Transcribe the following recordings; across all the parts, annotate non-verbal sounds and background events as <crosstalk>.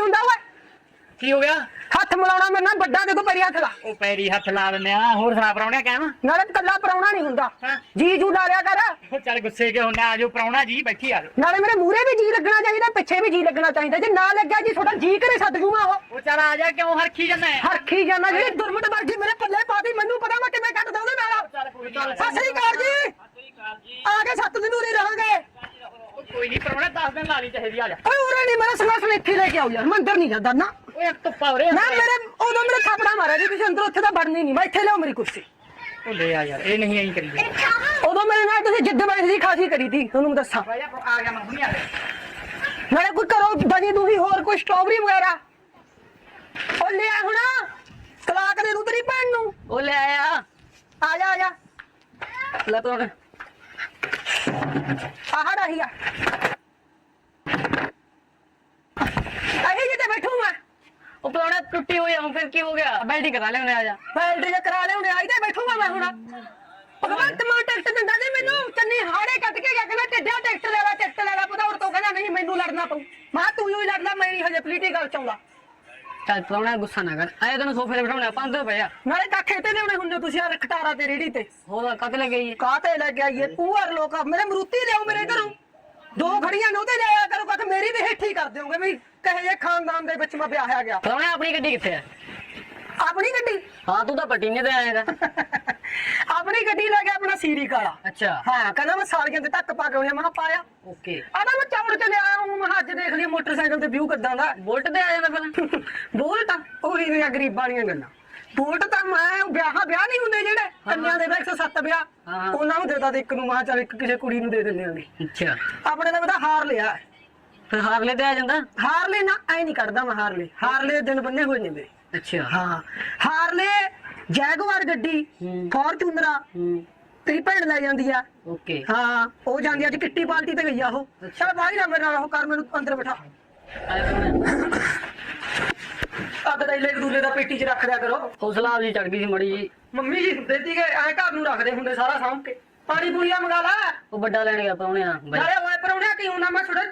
ਨਹੀਂ ਹੁੰਦਾ ਓਏ। ਕੀ ਹੋ ਗਿਆ? ਹੱਥ ਮਿਲਾਉਣਾ ਮੇਰੇ ਨਾਲ ਵੱਡਾ ਦੇਖੋ ਪੈਰੀ ਹੱਥ ਲਾ ਉਹ ਪੈਰੀ ਹੱਥ ਲਾ ਦਿੰਦੇ ਆ ਹੋਰ ਸੁਣਾ ਪਰਾਉਣਿਆ ਕਹਿਮ ਨਾਲੇ ਕੱਲਾ ਪਰਾਉਣਾ ਨਹੀਂ ਹੁੰਦਾ। ਹਾਂ। ਜੀ ਜੂ ਲਾ ਲਿਆ ਕਰ। ਉਹ ਚੱਲ ਗੁੱਸੇ ਕੇ ਹੁੰਨਾ ਆਜੋ ਪਰਾਉਣਾ ਜੀ ਬੈਠੀ ਆ ਜਾਓ। ਨਾਲੇ ਮੇਰੇ ਮੂਹਰੇ ਵੀ ਜੀ ਲੱਗਣਾ ਚਾਹੀਦਾ ਪਿੱਛੇ ਵੀ ਜੀ ਲੱਗਣਾ ਚਾਹੀਦਾ। ਜੇ ਨਾ ਲੱਗਿਆ ਜੀ ਤੁਹਾਡਾ ਜੀ ਕਰੇ ਸੱਦ ਜੂਗਾ ਉਹ। ਉਹ ਚੱਲ ਆ ਜਾ ਕਿਉਂ ਹਰਖੀ ਜਾਂਦਾ ਹੈ? ਹਰਖੀ ਜਾਨਾ ਜਿਹੜੀ ਦੁਰਮਟ ਵਰਗੀ ਮੇਰੇ ਪੱਲੇ ਪਾਦੀ ਮੈਨੂੰ ਪਤਾ ਮੈਂ ਕਿਵੇਂ ਕੱਟਦਾ ਉਹਦੇ ਨਾਲ। ਨੀ। ਸਤਿ ਸ੍ਰੀ ਅਕਾਲ ਜੀ। ਆ ਕੇ ਸੱਤ ਦਿਨ ਉਰੇ ਰਹਾਂਗੇ ਕੋਈ ਨਹੀਂ ਪਰਾਉਣਾ 10 ਦਿਨ ਲਾ ਲਈ ਚਾਹੀਦੀ ਆ ਜਾ। ਓਏ ਉਰੇ ਨਹੀਂ ਮੇਰਾ ਸਮਾਨ ਇੱਥੇ ਲੈ ਕੇ ਆਓ ਯਾਰ ਮੈਂ ਅੰਦਰ ਨਹੀਂ ਜਾਂਦਾ ਨਾ। ਓਏ ਇੱਕ ਧੁੱਪਾ ਉਰੇ ਨਾ ਮੇਰੇ ਉਦੋਂ ਮੇਰੇ ਥਾਪੜਾ ਮਾਰਿਆ ਜੀ ਤੁਸੀਂ ਅੰਦਰ ਉੱਥੇ ਤਾਂ ਵੜਨੀ ਨਹੀਂ ਮੈਂ ਇੱਥੇ ਲਿਆਓ ਮੇਰੀ ਕੁਰਸੀ। ਉਹ ਲੈ ਆ ਯਾਰ ਇਹ ਨਹੀਂ ਐਂ ਕਰੀਏ। ਉਦੋਂ ਮੇਰੇ ਨਾਲ ਤੁਸੀਂ ਜਿੱਦ ਬਣੀ ਸੀ ਖਾਸੀ ਕਰੀ ਤੀ ਤੁਹਾਨੂੰ ਮੈਂ ਦੱਸਾਂ। ਭਾਈ ਆ ਗਿਆ ਮੈਂ ਹੁਣੀ ਆ ਗਿਆ। ਨਾਲੇ ਕੋਈ ਕਰੋ ਬਣੀ ਤੁਸੀਂ ਹੋਰ ਕੋਈ ਸਟ੍ਰਾਬੇਰੀ ਵਗੈਰਾ? ਉਹ ਲਿਆ ਹੁਣ ਤਲਾਕ ਦੇ ਦੂੰ ਤੇਰੀ ਭੈਣ ਨੂੰ। ਉਹ ਲੈ ਆਇਆ ਆ ਜਾ ਆ ਜਾ। ਲੈ ਤੋੜ ਆਹ ਰਹੀ ਆ। ਅਹੀ ਜਿੱਤੇ ਬੈਠੂ ਮੈਂ? ਉਹ ਪਰਾਉਣਾ ਟੁੱਟੀ ਹੋਈ ਆ ਫਿਰ ਕੀ ਹੋ ਗਿਆ? ਬੈਲਟੀ ਕਰਾ ਲੈਣੇ ਆ ਜਾ। ਕਰਾ ਲਿਆਉਂਦੇ ਆਈ ਤੇ ਬੈਠੂਗਾ ਮੈਂ ਹੁਣ। ਭਗਵੰਤ ਮਾਨ ਟਿਕਟ ਦਿੰਦਾ ਨਹੀਂ ਮੈਨੂੰ ਚੰਨੀ ਹਾੜੇ ਕੱਟ ਕੇ ਗਿਆ ਕਹਿੰਦਾ ਟਿੱਡਿਆ ਟਿਕਟ ਲੈ ਲੈ ਟਿਕਟ ਲੈ ਲੈ ਪਤਾ ਹੋਰ ਤੋਂ ਕਹਿੰਦਾ ਨਹੀਂ ਮੈਨੂੰ ਲੜਨਾ ਪਊ। ਮੈਂ ਤੂੰ ਹੀ ਲੜਦਾ ਮੈਂ ਨਹੀਂ ਹਜੇ ਪੋਲੀਟੀਕਲ ਚਾਉਂਦਾ ਚੱਲ ਪਰਾਉਣਾ ਗੁੱਸਾ ਨਾ ਕਰ। ਆਏ ਤੈਨੂੰ ਸੋਫੇ ਤੇ ਬਿਠਾਉਣਾ 500 ਰੁਪਏ ਨਾਲੇ ਕੱਖੇ ਤੇ ਲਿਆਉਣੇ ਹੁੰਦੇ ਤੁਸੀਂ ਆ ਖਟਾਰਾ ਤੇ ਰੇੜੀ ਤੇ। ਹੋਰ ਕੱਟ ਲੈ ਗਈ ਕਾਤੇ ਲੈ ਕੇ ਆਈਏ? ਪੂਰ ਲੋਕ ਮੇਰੇ ਮਰੂਤੀ ਲਿਆਓ ਮੇਰੇ ਘਰੋਂ। ਦੋ ਖੜੀਆਂ ਨੇ ਉਹਦੇ ਲਿਆਇਆ ਕਰੋ ਕੱਖ ਮੇਰੀ ਵੀ ਹੇਠੀ ਕਰ ਦਿਓਗੇ ਵੀ ਕਹੇ ਜੇ ਖਾਨਦਾਨ ਦੇ ਵਿੱਚ ਮੈਂ ਵਿਆਹਿਆ ਗਿਆ ਪਰਾਉਣਾ ਆਪਣੀ ਗੱਡੀ ਕਿੱਥੇ ਹੈ ਆਪਣੀ ਗੱਡੀ? ਹਾਂ ਤੂੰ ਤਾਂ ਪਟੀਨੇ ਤੇ ਆਏਗਾ। <laughs> ਆਪਣੀ ਗੱਡੀ ਲੈ ਕੇ ਆਪਣਾ ਸੀਰੀ ਕਾਲਾ ਅੱਛਾ। ਹਾਂ ਕਹਿੰਦਾ ਮੈਂ ਸਾਲੀਆਂ ਦੇ ਤੱਕ ਪਾ ਕੇ ਆਉਣੀ ਮੈਂ ਪਾਇਆ। ਓਕੇ। ਆਦਾ ਮੈਂ ਚੌੜ ਤੇ ਲਿਆ ਹੂੰ ਮੈਂ ਅੱਜ ਦੇਖ ਲਈ ਮੋਟਰਸਾਈਕਲ ਤੇ ਵਿਊ ਕਿੱਦਾਂ ਦਾ। ਬੁਲਟ ਤੇ ਆ ਜਾਂਦਾ ਪਹਿਲਾਂ। ਬੋਲਟ ਉਹੀ ਨੇ ਗਰੀਬਾਂ ਵਾਲੀਆਂ ਗੱਲਾਂ। ਬੋਲਟ ਤਾਂ ਮੈਂ ਵਿਆਹਾਂ ਵਿਆਹ ਨਹੀਂ ਹੁੰਦੇ ਜਿਹੜੇ ਕੰਨਿਆਂ ਦੇ ਵਿੱਚ 107 ਵਿਆਹ। ਉਹਨਾਂ ਨੂੰ ਦੇਦਾ ਤੇ ਇੱਕ ਨੂੰ ਮਾਂ ਚੱਲ ਇੱਕ ਕਿਸੇ ਕੁੜੀ ਨੂੰ ਦੇ ਦਿੰਦੇ ਆਂਗੇ। ਅੱਛਾ। ਆਪਣੇ ਦਾ ਬਤਾ ਹਾਰ ਲਿਆ ਫਿਰ ਹਾਰਲੇ ਤੇ ਆ ਜਾਂਦਾ? ਹਾਰਲੇ ਨਾ ਐ ਨਹੀਂ ਕੱਢਦਾ ਮੈਂ ਹਾਰਲੇ। ਹਾਰਲੇ ਦਿਨ ਬੰਨੇ ਹੋਏ ਨੇ ਮੇਰੇ। ਅੱਛਾ। ਹਾਂ। ਹਾਰਲੇ ਜੈਗਵਾਰ ਗੱਡੀ। ਫੋਰਚੂਨਰਾ ਤੇਰੀ ਭੈਣ ਲੈ ਜਾਂਦੀ ਆ। ਓਕੇ। ਹਾਂ ਉਹ ਜਾਂਦੀ ਅੱਜ ਕਿੱਟੀ ਪਾਰਟੀ ਤੇ ਗਈ ਆ ਉਹ। ਚਲ ਬਾਈ ਨਾ ਮੇਰੇ ਨਾਲ ਉਹ ਕਰ ਮੈਨੂੰ ਅੰਦਰ ਬਿਠਾ। ਅੱਗ ਦਾ ਇਲੇ ਦੂਲੇ ਦਾ ਪੇਟੀ 'ਚ ਰੱਖ ਦਿਆ ਕਰੋ। ਹੌਸਲਾ ਆਪਦੀ ਚੜ ਗਈ ਸੀ ਮੜੀ ਜੀ ਮੰਮੀ ਜੀ ਹੁੰਦੇ ਸੀਗੇ ਐ ਘਰ ਨੂੰ ਰੱਖਦੇ ਹੁੰਦੇ ਸਾਰਾ ਸਾਂਭ ਕੇ। ਪਾਣੀ ਪੂਰੀਆ ਮੰਗਾ ਲੈ। ਉਹ ਵੱਡਾ ਲੈਣ ਗਿਆ ਪਰਾਉਣਿਆ ਬਾਈ ਨਾਲੇ ਹੋਏ ਪਰਉਣਿਆ ਕੀ ਹੁੰਦਾ ਮੈਂ ਥੋੜਾ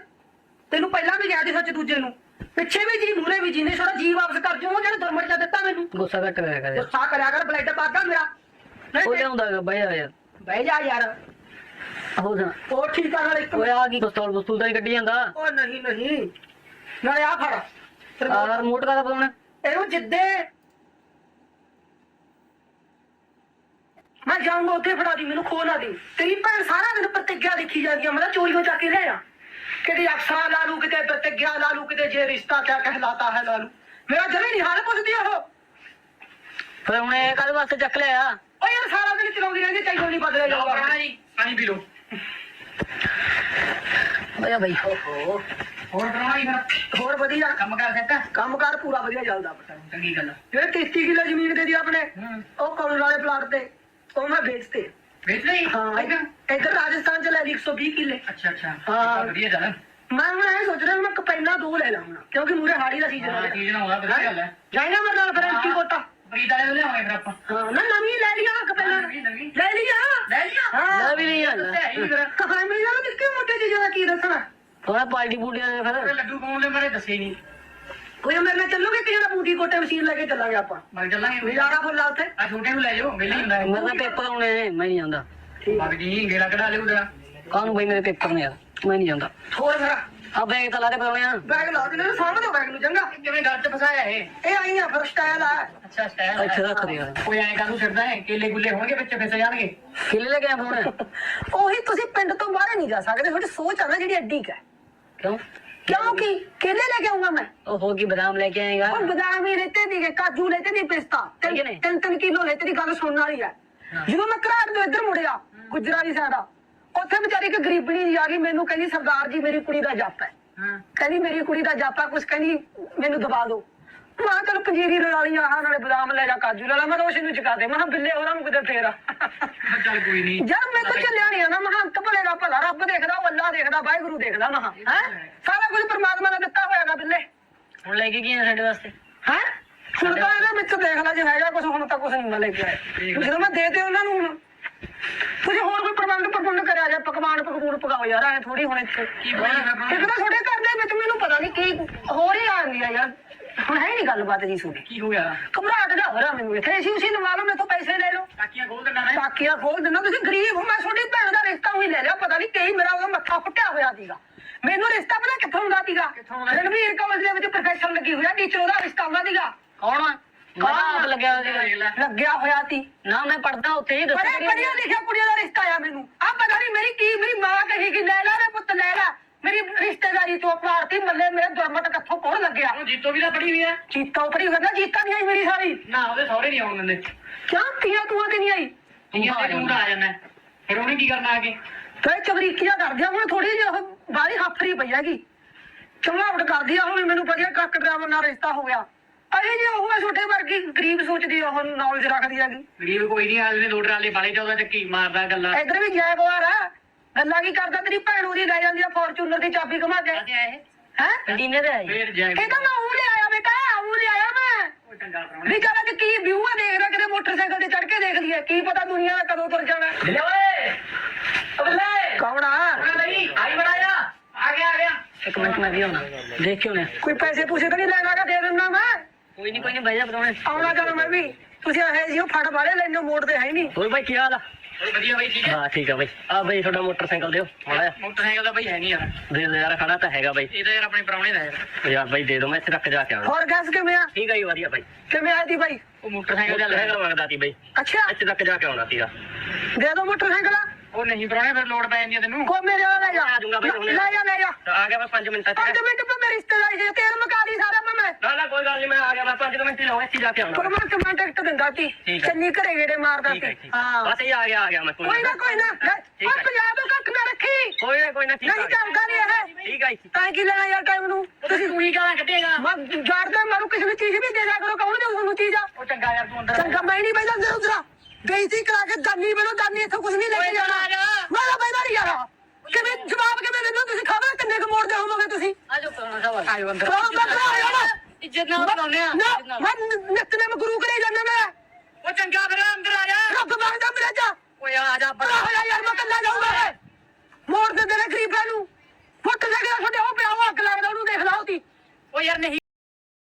ਤੈਨੂੰ ਪਹਿਲਾਂ ਵੀ ਗਿਆ ਸੀ ਸੱਚ ਦੂਜੇ ਨੂੰ। ਪਿੱਛੇ ਵੀ ਜੀ ਮੂਰੇ ਵੀ ਜੀ ਨੇ ਥੋੜਾ ਜੀ ਵਾਪਸ ਕਰ ਜੋ ਜਿਹੜਾ ਦੁਰਮਟ ਜਾ ਦਿੱਤਾ ਮੈਨੂੰ। ਗੁੱਸਾ ਘੱਟ ਕਰਿਆ ਕਰੇ ਗੁੱਸਾ ਕਰਿਆ ਕਰ ਬਲੱਡ ਪਾਗਾ ਮੇਰਾ। ਉਹ ਲਿਆਉਂਦਾ ਬਾਈ ਆ ਯਾਰ। ਬਹਿ ਜਾ ਯਾਰ। ਹੋ ਜਾ। ਉਹ ਠੀਕ ਆ ਨਾਲ ਇੱਕ ਓਏ ਆ ਕੀ ਪਿਸਤੌਲ ਪਿਸਤੂਲ ਤਾਂ ਹੀ ਕੱਢੀ ਜਾਂਦਾ? ਉਹ ਨਹੀਂ ਨਹੀਂ। ਨਾਲੇ ਆ ਫੜ। ਆ ਰਿਮੋਟ ਦਾ ਪਰਾਉਣਾ ਇਹਨੂੰ ਜਿੱਦੇ। ਮੈਂ ਜਾਊਂਗਾ ਉੱਥੇ ਫੜਾ ਦੀ ਮੈਨੂੰ ਖੋਲਾ ਦੀ। ਤੇਰੀ ਭੈਣ ਸਾਰਾ ਦਿਨ ਪ੍ਰਤੀਗਿਆ ਲਿਖੀ ਜਾਂਦੀ ਆ ਮੈਂ ਚੋਰੀਆਂ ਚੱਕ ਕੇ ਲਿਆ ਕਿਤੇ ਅਫਸਾ ਲਾ ਲੂ ਕਿਤੇ ਪ੍ਰਤੀਗਿਆ ਲਾ ਲੂ ਕਿਤੇ ਜੇ ਰਿਸ਼ਤਾ ਕਿਆ ਕਹਿਲਾਤਾ ਹੈ ਲਾ ਲੂ ਮੇਰਾ ਜਮੀ ਨਹੀਂ ਹਾਲ ਪੁੱਛਦੀ ਉਹ। ਫਿਰ ਹੁਣ ਇਹ ਕਾਹਦੇ ਵਾਸਤੇ ਚੱਕ ਲਿਆ? ਓ ਯਾਰ ਸਾਰਾ ਦਿਨ ਚਲਾਉਂਦੀ ਰਹਿੰਦੀ ਚਾਹੀਦਾ ਨਹੀਂ ਬਦਲੇ ਜਾਊਗਾ ਜੀ ਪਾਣੀ ਪੀ ਲੋ ਓਏ ਬਾਈ। ਓਹੋ ਹੋਰ ਹੀ ਫਿਰ? ਹੋਰ ਵਧੀਆ। ਕੰਮ ਕਰ ਸਕਾ ਕੰਮਕਾਰ ਪੂਰਾ ਵਧੀਆ ਚੱਲਦਾ। ਪਤਾ ਚੰਗੀ ਗੱਲ ਜਿਹੜੇ 33 ਕਿੱਲੇ ਜ਼ਮੀਨ ਦੇ ਦੀ ਆਪਣੇ। ਹੂੰ। ਉਹ ਕੌਣ ਵਾਲੇ ਪਲਾਟ ਤੇ ਉਹ ਮੈਂ ਵੇਚਤੇ। ਵੇਚ ਲਈ ਹਾਂ ਇੱਧਰ ਇੱਧਰ ਰਾਜਸਥਾਨ ਚ ਲੈ ਲਈ 120 ਕਿੱਲੇ। ਅੱਛਾ ਅੱਛਾ। ਹਾਂ। ਵਧੀਆ ਚੱਲ। ਮੈਂ ਹੁਣ ਇਹ ਸੋਚ ਰਿਹਾ ਮੈਂ ਕਪੈਨਾ ਦੋ ਲੈ ਲਾਂ ਹੁਣ ਕਿਉਂਕਿ ਮੂਰੇ ਹਾੜੀ ਦਾ ਸੀਜ਼ਨ ਹਾਂ ਹੈ ਹੋਣਾ ਵਧੀਆ ਗੱਲ ਹੈ। ਜਾਈਨਾ ਮੇਰੇ ਨਾਲ ਫਿਰ ਕੀ ਕੋਟਾ ਫਰੀਦ ਵਾਲੇ ਨੂੰ ਲਿਆਵਾਂਗੇ ਫਿਰ ਆਪਾਂ। ਹਾਂ ਨਾ ਨਵੀਂ ਲੈ ਲਿਆ ਕਪੈਨਾ ਨਵੀਂ ਨਵੀਂ। ਲੈ ਲਿਆ ਲੈ ਲਿਆ ਹਾਂ। ਲੈ ਵੀ ਨਹੀਂ ਜਾਂਦਾ ਹਾਂ ਮੈਂ ਯਾਰ ਨਿੱਕੇ ਮੋਟੇ ਜਿਹੇ ਦਾ ਕੀ ਦੱਸਣਾ ਥੋੜਾ ਪਾਰਟੀ ਪੂਟੀਆਂ ਨੇ ਫਿਰ ਲੱਡੂ ਪਾਉਣ ਦੇ ਬਾਰੇ ਦੱਸੇ ਨਹੀਂ। ਕੋਈ ਮੇਰੇ ਨਾਲ ਚੱਲੋਗੇ ਕਿ ਜਿਹੜਾ ਬੂਟੀ ਕੋਟੇ ਮਸ਼ੀਨ ਲੈ ਕੇ ਚੱਲਾਂਗੇ ਆਪਾਂ। ਮੈਂ ਚੱਲਾਂਗੇ। ਨਜ਼ਾਰਾ ਫੁੱਲਾ ਉੱਥੇ। ਆ ਛੋਟੇ ਨੂੰ ਲੈ ਜਾਓ ਹੀ ਹੁੰਦਾ। ਮੇਰੇ ਨਾਲ ਪੇਪਰ ਆਉਣੇ ਨੇ ਮੈਂ ਨਹੀਂ ਜਾਂਦਾ। ਮਗ ਜੀ ਗੇੜਾ ਕਢਾ ਲਿਓ ਜਰਾ। ਕਾਹਨੂੰ ਬਈ ਮੇਰੇ ਪੇਪਰ ਨੇ ਯਾਰ? ਮੈਂ ਨਹੀਂ ਜਾਂਦਾ। ਹੋਰ ਮੇਰਾ ਆ ਬੈਗ ਤਾਂ ਲਾ ਦੇ ਪਰਾਉਣਿਆ ਬੈਗ ਲਾ ਦੇ ਸਾਹਮਣੇ ਤੋਂ ਬੈਗ ਨੂੰ ਚੰਗਾ। ਕਿਵੇਂ ਗੱਲ ਚ ਫਸਾਇਆ ਇਹ? ਇਹ ਆਈਆਂ ਫਿਰ ਸਟਾਈਲ ਆ। ਅੱਛਾ ਸਟਾਈਲ ਇੱਥੇ ਰੱਖ ਦੇ ਯਾਰ ਕੋਈ ਐਂ ਕਾਹਨੂੰ ਫਿਰਦਾ ਹੈ ਕੇਲੇ ਗੁੱਲੇ ਹੋਣਗੇ ਵਿੱਚ ਫਿਸ ਜਾਣਗੇ। ਕਿੱਲੇ ਲੈ ਕੇ ਆ ਫੋਨ? <laughs> ਉਹੀ ਤੁਸੀਂ ਪਿੰਡ ਤੋਂ ਬਾਹਰ ਨਹੀਂ ਜਾ ਸਕਦੇ ਤੁਹਾਡੀ ਸੋਚ ਆ ਨਾ ਜਿਹੜੀ ਐਡੀ ਕੁ ਹੈ। ਕਿਉਂ? ਕਿਉਂਕਿ ਕੇਲੇ ਲੈ ਕੇ ਆਉਂਗਾ ਮੈਂ ਉਹ ਹੋ ਕੀ ਬਦਾਮ ਲੈ ਕੇ ਆਏਗਾ और बादाम ही लेते नहीं काजू लेते नहीं पिस्ता है कि नहीं? ਤਿੰਨ ਤਿੰਨ ਕਿਲੋ ਲੈਤੇ ਦੀ ਗੱਲ ਸੁਣਨ ਵਾਲੀ ਹੈ ਜਦੋਂ ਮੈਂ ਘਰਾਟ ਤੋਂ ਇੱਧਰ ਮੁੜਿਆ ਗੁਜਰਾਲੀ ਸਾਈਡ ਆ ਉੱਥੇ ਵਿਚਾਰੀ ਇੱਕ ਗਰੀਬਣੀ ਜੀ ਆ ਗਈ ਮੈਨੂੰ ਕਹਿੰਦੀ ਸਰਦਾਰ ਜੀ ਮੇਰੀ ਕੁੜੀ ਦਾ ਜੱਪ ਹੈ ਹਾਂ ਕਹਿੰਦੀ ਮੇਰੀ ਕੁੜੀ ਦਾ ਜੱਪ ਹੈ ਕੁਛ ਕਹਿੰਦੀ ਮੈਨੂੰ ਦਬਾ ਦਿਓ ਮਾਂ ਚਲ ਪੰਜੀਰੀ ਲੜਾ ਲਈ ਆਹ ਨਾਲੇ ਬਦਾਮ ਲੈ ਜਾ ਕਾਜੂ ਲੈ ਲਾ ਮੈਂ ਰੋਸ਼ਨ ਨੂੰ ਚੁਕਾ ਦੇ ਮੈਂ ਕਿਹਾ ਬਿੱਲੇ ਉਹਨਾਂ ਨੂੰ ਕਿਤੇ ਫੇਰ। ਚੱਲ ਕੋਈ ਨਹੀਂ ਯਾਰ ਮੈਂ ਤਾਂ ਚੱਲਿਆ ਨਹੀਂ ਨਾ ਮਹਾਂ ਭਲੇ ਦਾ ਭਲਾ ਰੱਬ ਦੇਖਦਾ ਉਹ ਅੱਲਾ ਦੇਖਦਾ ਵਾਹਿਗੁਰੂ ਦੇਖਦਾ ਮਹਾਂ ਹੈ? ਸਾਰਾ ਕੁਝ ਪਰਮਾਤਮਾ ਨੇ ਦਿੱਤਾ ਹੋਇਆਗਾ ਬਿੱਲੇ। ਹੁਣ ਲੈ ਕੇ ਕੀ ਆ ਸਾਡੇ ਵਾਸਤੇ? ਹੈ? ਹੁਣ ਤਾਂ ਇਹਦੇ ਵਿੱਚ ਦੇਖ ਲੈ ਜੇ ਹੈਗਾ ਕੁਝ ਹੁਣ ਤਾਂ ਕੁਝ ਨਹੀਂ ਮੈਂ ਲੈ ਕੇ ਆਇਆ। ਜਦੋਂ ਮੈਂ ਦੇ ਤੇ ਉਹਨਾਂ ਨੂੰ ਹੁਣ। ਤੁਸੀਂ ਹੋਰ ਕੋਈ ਵੰਡ ਪਰਪੁੰਡ ਕਰਿਆ ਜਾ ਪਕਵਾਨ ਪਕਵੂਨ ਪਕਾਓ ਯਾਰ ਐ ਥੋੜੀ ਹੁਣ ਇੱਥੇ। ਕੀ ਕਰਨਾ ਇੱਕ ਤਾਂ ਤੁਹਾਡੇ ਘਰ ਦੇ ਵਿੱਚ ਮੈਨੂੰ ਪਤਾ ਨਹੀਂ ਕੀ ਹੋ ਰਹੀ ਆਂਦੀ ਆ ਯਾਰ। ਹੁਣ ਹੈ ਨਹੀਂ ਗੱਲਬਾਤ ਜੀ ਸੁਣੀ ਕੀ ਹੋ ਗਿਆ? ਘਬਰਾਹਟ ਦਾ ਹੋ ਰਿਹਾ ਮੈਨੂੰ ਇੱਥੇ। ਅਸੀਂ ਉਸੇ ਲਵਾ ਲਓ ਮੇਰੇ ਤੋਂ ਪੈਸੇ ਲੈ ਲਓ। ਟਾਕੀਆਂ ਖੋਲ ਦੇਣਾ ਹੈ ਟਾਕੀਆਂ ਖੋਲ ਦਿੰਦਾ। ਤੁਸੀਂ ਗਰੀਬ ਹੋ ਮੈਂ ਤੁਹਾਡੀ ਭੈਣ ਦਾ ਰਿਸ਼ਤਾ ਹੋਈ ਲੈ ਲਿਆ। ਪਤਾ ਨਹੀਂ ਕਈ ਮੇਰਾ ਉਹਦਾ ਮੱਥਾ ਫੁੱਟਿਆ ਹੋਇਆ ਸੀਗਾ। ਮੈਨੂੰ ਰਿਸ਼ਤਾ ਪਤਾ ਕਿੱਥੋਂ ਹੁੰਦਾ ਸੀਗਾ? ਰਣਵੀਰ ਕਾਲਜ ਦੇ ਵਿੱਚ ਪ੍ਰੋਫੈਸਰ ਲੱਗੀ ਹੋਇਆ ਟੀਚਰ ਉਹਦਾ ਰਿਸ਼ਤਾ ਹੁੰਦਾ ਸੀਗਾ। ਕੌਣ ਆ? ਲੱਗਿਆ ਹੋਇਆ। ਲੱਗਿਆ ਹੋਇਆ ਸੀ। ਨਾ ਮੈਂ ਪੜਦਾ ਉੱਥੇ ਹੀ ਬੜੇ ਦੱਸੋ ਪੜੀਆਂ ਲਿਖਿਆ ਕੁੜੀਆਂ ਦਾ ਰਿਸ਼ਤਾ ਆਇਆ ਮੈਨੂੰ। ਆ ਪਤਾ ਨਹੀਂ ਮੇਰੀ ਕੀ ਮੇਰੀ ਮਾਂ ਕਹੀ ਕਿ ਲੈ ਲੈ ਰੇ ਪੁੱਤ ਲੈ ਲੈ ਮੇਰੀ ਰਿਸ਼ਤੇਦਾਰੀ ਤੋਂ ਪਾਰਤੀ ਮੱਲੇ ਮੇਰੇ ਦੁਰਮਤ ਕੱਥੋਂ ਕੋਣ ਲੱਗਿਆ? ਉਹ ਜੀਤੋ ਵੀ ਤਾਂ ਪੜੀ ਹੋਈ ਹੈ ਚੀਤਾ ਉਪਰੀ ਹੋਣਾ ਜੀਤਾ ਨਹੀਂ ਆਈ ਮੇਰੀ ਸਾਲੀ। ਨਾ ਉਹਦੇ ਸਹੁਰੇ ਨਹੀਂ ਆਉਣ ਦਿੰਦੇ। ਕਿਉਂ ਤੀਆਂ ਤੂੰ ਤੇ ਨਹੀਂ ਆਈ? ਤੀਆਂ ਤੇ ਟੂਰ ਆ ਜਾਂਦਾ। ਹੈ। ਫਿਰ ਉਹਨੇ ਕੀ ਕਰਨਾ ਆ ਕੇ ਤੇ ਚਵਰੀਕੀਆਂ ਕਰਦਿਆ ਹੁਣ ਥੋੜੀ ਜਿਹੀ ਉਹ ਬਾਹਲੀ ਹਫਰੀ ਪਈ ਹੈਗੀ। ਚਮਲਾਵਟ ਕਰਦੀ ਆ ਹੁਣ ਮੈਨੂੰ ਪਤਾ ਕੱਕ ਡਰਾਈਵਰ ਨਾਲ ਰਿਸ਼ਤਾ ਹੋ ਗਿਆ। ਅਰੇ ਜੇ ਉਹ ਹੈ ਛੋਟੇ ਵਰਗੀ ਗਰੀਬ ਸੋਚਦੀ ਉਹ ਨੌਲੇਜ ਰੱਖਦੀ ਹੈਗੀ। ਗਰੀਬ ਕੋਈ ਨਹੀਂ ਆਦਮੀ ਦੋ ਟਰਾਲੇ ਬਾਲੇ ਚਾਉਂਦਾ ਤੇ ਕੀ ਮਾਰਦਾ ਗੱਲਾਂ। ਇਧਰ ਵੀ ਜੈਗਵਾਰ ਆ। ਗੱਲਾਂ ਕੀ ਕਰਦਾ? ਤੇਰੀ ਭੈਣ ਉਹਦੀ ਲੈ ਜਾਂਦੀ ਆ ਫੋਰਚੂਨਰ ਦੀ ਚਾਬੀ ਘੁਮਾ ਕੇ। ਕਾਹਦੇ ਆਏ ਹੈ? ਕੰਟੀਨੇ ਤੇ ਆਈ ਫੇਰ ਜਾਏ ਇਹ ਤਾਂ ਮੈਂ ਉਹ ਲੈ ਆਇਆ ਬੇਟਾ ਉਹ ਲੈ ਆਇਆ ਮੈਂ। ਉਹ ਚੰਗਾ ਪਰਾਉਣਾ ਵੀ ਕਰਾਂ ਕਿ ਕੀ ਵਿਊ ਆ ਦੇਖਦਾ ਕਿਤੇ ਮੋਟਰਸਾਈਕਲ ਤੇ ਚੜ ਕੇ ਦੇਖ ਲਈਏ। ਕੀ ਪਤਾ ਦੁਨੀਆ ਦਾ ਕਦੋਂ ਤੁਰ ਜਾਣਾ। ਲੈ ਓਏ! ਓਏ ਕੌਣ ਆ? ਨਹੀਂ ਆਈ ਬੜਾਇਆ ਆ ਗਿਆ ਆ ਗਿਆ। ਇੱਕ ਮਿੰਟ ਮੈਂ ਵੀ ਆਉਣਾ। ਦੇਖ ਕੇ ਆਉਣਾ ਕੋਈ ਪੈਸੇ ਪੂਸੇ ਤਾਂ ਨਹੀਂ ਲੈਣਾਗਾ ਦੇ ਦਿੰਦਾ ਮੈਂ? ਕੋਈ ਨਹੀਂ ਕੋਈ ਨਹੀਂ ਜਾ ਬਤਾਉਣੇ ਆਉਣਾ ਕਰ ਮੈਂ ਵੀ। ਤੁਸੀਂ ਇਹ ਜੀ ਉਹ ਫੜ ਵਾਲੇ ਲੈਣੋ ਮੋੜ ਤੇ ਹੈ ਨਹੀਂ। ਹੋਰ ਬਾਈ ਕੀ ਹਾਲ ਆ? ਵਧੀਆ ਬਾਈ ਠੀਕ ਹੈ। ਹਾਂ ਠੀਕ ਆ ਬਾਈ। ਆ ਬਾਈ ਤੁਹਾਡਾ ਮੋਟਰਸਾਈਕਲ ਦਿਓ ਮਾੜਾ ਮੋਟਰਸਾਈਕਲ ਦਾ ਬਾਈ ਹੈ ਨਹੀਂ ਯਾਰ। ਦੇ ਦੇ ਯਾਰ ਖੜਾ ਤਾਂ ਹੈਗਾ ਬਾਈ। ਇਹ ਤਾਂ ਯਾਰ ਆਪਣੇ ਪਰਾਉਣੇ ਦਾ ਯਾਰ ਯਾਰ ਬਾਈ ਦੇ ਦੋ ਮੈਂ ਇੱਥੇ ਤੱਕ ਜਾ ਕੇ ਆਉਣਾ। ਹੋਰ ਗੈਸ ਕਿਵੇਂ ਆ? ਠੀਕ ਆ ਜੀ ਵਧੀਆ ਬਾਈ। ਕਿਵੇਂ ਆਈ ਦੀ ਬਾਈ? ਉਹ ਮੋਟਰਸਾਈਕਲ ਦਾ ਲੈ। ਮੋਟਰਸਾਈਕਲ ਮੰਗਦਾ ਸੀ ਬਾਈ। ਅੱਛਾ। ਇੱਥੇ ਤੱਕ ਜਾ ਕੇ ਆਉਣਾ ਸੀਗਾ। ਦੇ ਦੋ ਮੋਟਰਸਾਈਕਲ। ਉਹ ਨਹੀਂ ਪਰਾਉਣੇ ਫਿਰ ਲੋਡ ਪੈ ਜਾਂਦੀ ਆ ਤੈਨੂੰ। ਕੋ ਮੇਰੇ ਵਾਲਾ ਲੈ ਜਾ ਆ ਜਾਊਂਗਾ ਬਾਈ ਹੁਣੇ। ਲੈ ਜਾ ਲੈ ਜਾ। ਤਾਂ ਆ ਗਿਆ ਮੈਂ 5 ਮਿੰਟਾਂ ਚ। ਮਿੰਟ ਪੇ ਮੇਰੀ ਰਿਸ਼ਤੇਦਾਰੀ ਜੇ ਤੇਲ ਮਕਾ ਲਈ ਸਾਰਾ ਮੈਂ ਮੈਂ। ਨਾ ਨਾ ਕੋਈ ਗੱਲ ਨਹੀਂ ਮੈਂ ਆ ਗਿਆ ਮੈਂ 5 ਮਿੰਟ ਹੀ ਲਾਉਂ ਇੱਥੇ ਜਾ ਕੇ ਆਉਣਾ। ਤੇ ਮੈਂ ਟਿਕਟ ਦਿੰਦਾ ਸੀ ਠੀਕ ਹੈ। ਚੰਨੀ ਘਰੇ ਗੇੜੇ ਮਾਰਦਾ ਠੀਕ ਹੈ ਸੀ ਠੀਕ ਹਾਂ। ਬਸ ਇਹ ਆ ਗਿਆ ਆ ਗਿਆ ਮੈਂ ਕੋਈ ਨਾ ਕੋਈ ਨਾ ਠੀਕ ਉਹ ਹੈ। ਪੰਜਾਬ ਕੱਖ ਨਾ ਰੱਖੀ। ਕੋਈ ਨਾ ਕੋਈ ਨਾ ਠੀਕ ਆ ਨਹੀਂ ਚੱਲਦਾ ਨਹੀਂ ਇਹ। ਠੀਕ ਆ ਜੀ। ਤਾਂ ਕੀ ਲੈਣਾ ਯਾਰ ਟਾਈਮ ਨੂੰ? ਤੁਸੀਂ ਤੂੰ ਹੀ ਗਾਲਾਂ ਕੱਢੇਗਾ। ਮੈਂ ਜਾਣਦਾ ਮੈਨੂੰ ਕਿਸੇ ਨੂੰ ਚੀਜ਼ ਵੀ ਦੇ ਦਿਆ ਕਰੋ ਕਹੋ ਤੇ ਤੁਹਾਨੂੰ ਚੀਜ਼? ਆ ਉਹ ਚੰਗਾ ਯਾਰ ਤੂੰ ਅੰਦਰ ਚੰਗਾ ਮੈਂ ਨਹੀਂ ਬੈਠਾ ਅੰਦਰ ਉਧਰ ਬੇਇੱਜ਼ਤੀ ਕਰਾ ਕੇ ਦਾਨੀ ਮੈਨੂੰ ਦਾਨੀ ਇੱਥੋਂ ਕੁਝ ਨਹੀਂ ਲੈ ਕੇ ਜਾਣਾ। ਮੈਂ ਤਾਂ ਬੈਠਾ ਨਹੀਂ ਯਾਰ ਕਿਵੇਂ ਜਵਾਬ ਕਿਵੇਂ ਦਿੰਦੇ ਹੋ ਤੁਸੀਂ? ਖਬਰ ਕਿੰਨੇ ਕੁ ਮੋੜਦੇ ਹੋਵੋਗੇ ਤੁਸੀਂ? ਆ ਜਾਓ ਕਰਨਾ ਸਵਾਲ ਆਇਓ ਅੰਦਰ। ਇੱਜ਼ਤ ਨਾਲ ਬੁਲਾਉਂਦੇ ਆ ਨਾ ਮੈਂ ਨਿਤਨੇ ਮੈਂ ਗੁਰੂ ਕਰੇ ਜਾਂਦਾ ਮੈਂ। ਉਹ ਚੰਗਾ ਫਿਰ ਅੰਦਰ ਆ ਜਾ। ਰੱਬ ਮੰਗਦਾ ਮੇਰੇ ਜਾ। ਓਏ ਆ ਜਾ ਬੜਾ ਹੋਇਆ ਯਾਰ ਮੈਂ ਕੱਲਾ ਜਾਊਂਗਾ ਮੋੜ ਦੇ ਤੇਰੇ ਗਰੀਬਾਂ ਨੂੰ। ਫੁੱਟ ਲੱਗਦਾ ਤੁਹਾਡੇ ਉਹ ਪਿਆ ਉਹ ਅੱਗ ਲੱਗਦਾ ਉਹਨੂੰ ਦੇਖ ਲਾ ਉਹਦੀ। ਓ ਯਾਰ ਨਹੀਂ।